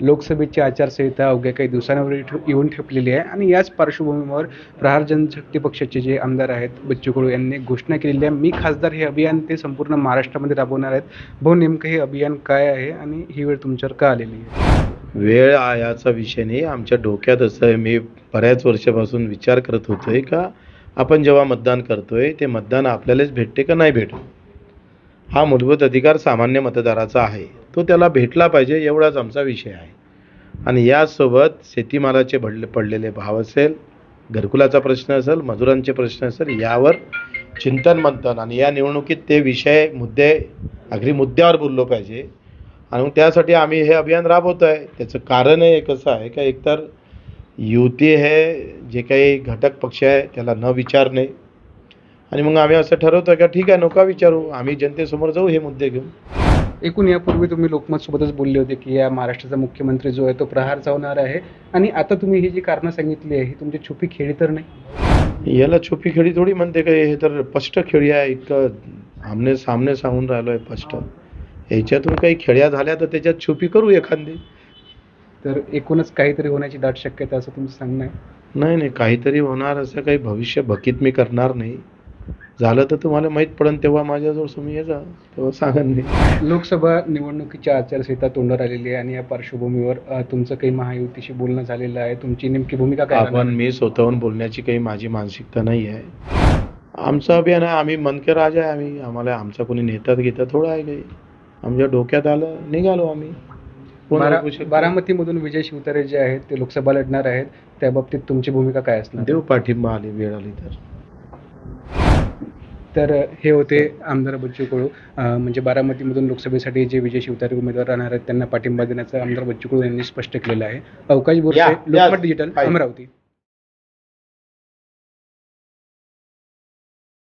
लोकसभेची आचारसंहिता अवघ्या काही दिवसांवर येऊन ठेपलेली आहे आणि याच पार्श्वभूमीवर प्रहार जनशक्ती पक्षाचे जे आमदार आहेत बच्चू कडू यांनी घोषणा केलेली आहे. मी खासदार हे अभियान ते संपूर्ण महाराष्ट्रामध्ये राबवणार आहेत. भाऊ नेमकं हे अभियान काय आहे आणि ही वेळ तुमच्यावर का आलेली आहे? वेळ याचा विषय नाही. आमच्या डोक्यात असं आहे. मी बऱ्याच वर्षापासून विचार करत होतोय का आपण जेव्हा मतदान करतोय ते मतदान आपल्यालाच भेटते का नाही भेटत? हा मूलभूत अधिकार सामान्य मतदाराचा आहे. तो त्याला भेटला पाहिजे एवढाच आमचा विषय आहे. आणि यासोबत शेतीमालाचे भडले पडलेले भाव असेल घरकुलाचा प्रश्न असेल मजुरांचे प्रश्न असेल यावर चिंतन मंथन आणि या निवडणुकीत ते विषय मुद्दे अगदी मुद्द्यावर बोललो पाहिजे. आणि मग त्यासाठी आम्ही हे अभियान राबवतो आहे त्याचं कारण हे कसं आहे का एकतर युती हे जे काही घटक पक्ष आहे त्याला न विचारणे. आणि मग आम्ही असं ठरवतो का ठीक आहे नका विचारू. आम्ही जनतेसमोर जाऊ हे मुद्दे घेऊन. एकूण यापूर्वी तुम्ही लोकमत सोबतच बोलले होते की या महाराष्ट्राचा मुख्यमंत्री जो आहे तो प्रहार चावणार आहे. आणि आता तुम्ही ही जी कारणं सांगितली आहे ही तुमची छुपी खेळी तर नाही? याला छुपी खेळी थोडी म्हणते का हे तर स्पष्ट खेळी आहे इतकं आमने सामने सांगून राहिलो आहे स्पष्ट. याच्यातून काही खेळ्या झाल्या तर त्याच्यात छुपी करू एखादी. तर एकूणच काहीतरी होण्याची दाट शक्यता असं तुमचं सांगणं आहे? नाही नाही काहीतरी होणार असं काही भविष्य बकीत मी करणार नाही. झालं तर तुम्हाला माहीत पडेल तेव्हा माझ्याजवळ तुम्ही ये जा तेव्हा सांगा नाही लोकसभा निवडणुकीची आचारसंहिता तोंडावर आलेली आहे आणि या पार्श्वभूमीवर अ, तुमचं काही महायुतीशी बोलणं झालेलं आहे. तुमची नेमकी भूमिका काय आपण? मी स्वतःहून बोलण्याची काही माझी मानसिकता नाही आहे. आमचं अभियान आहे आम्ही मनके राजा आहे आम्ही आम्हाला आमचा कोणी नेतात घेतात थोडं आहे काही. आमच्या डोक्यात आलं निघालो आम्ही. कोण बारा रोखू शकतं? बारामतीमधून विजय शिवतारे जे आहेत ते लोकसभा लढणार आहेत. त्या बाबतीत तुमची भूमिका काय असणार? देव पाठिंबा आली वेळ आली तर. तर हे होते आमदार बच्चू कडू म्हणजे बारामतीमधून लोकसभेसाठी जे विजय शिवतारे उमेदवार राहणार आहेत त्यांना पाठिंबा देण्याचं आमदार बच्चू कडू यांनी स्पष्ट केलेलं आहे अवकाश. लोकमत डिजिटल. अमरावती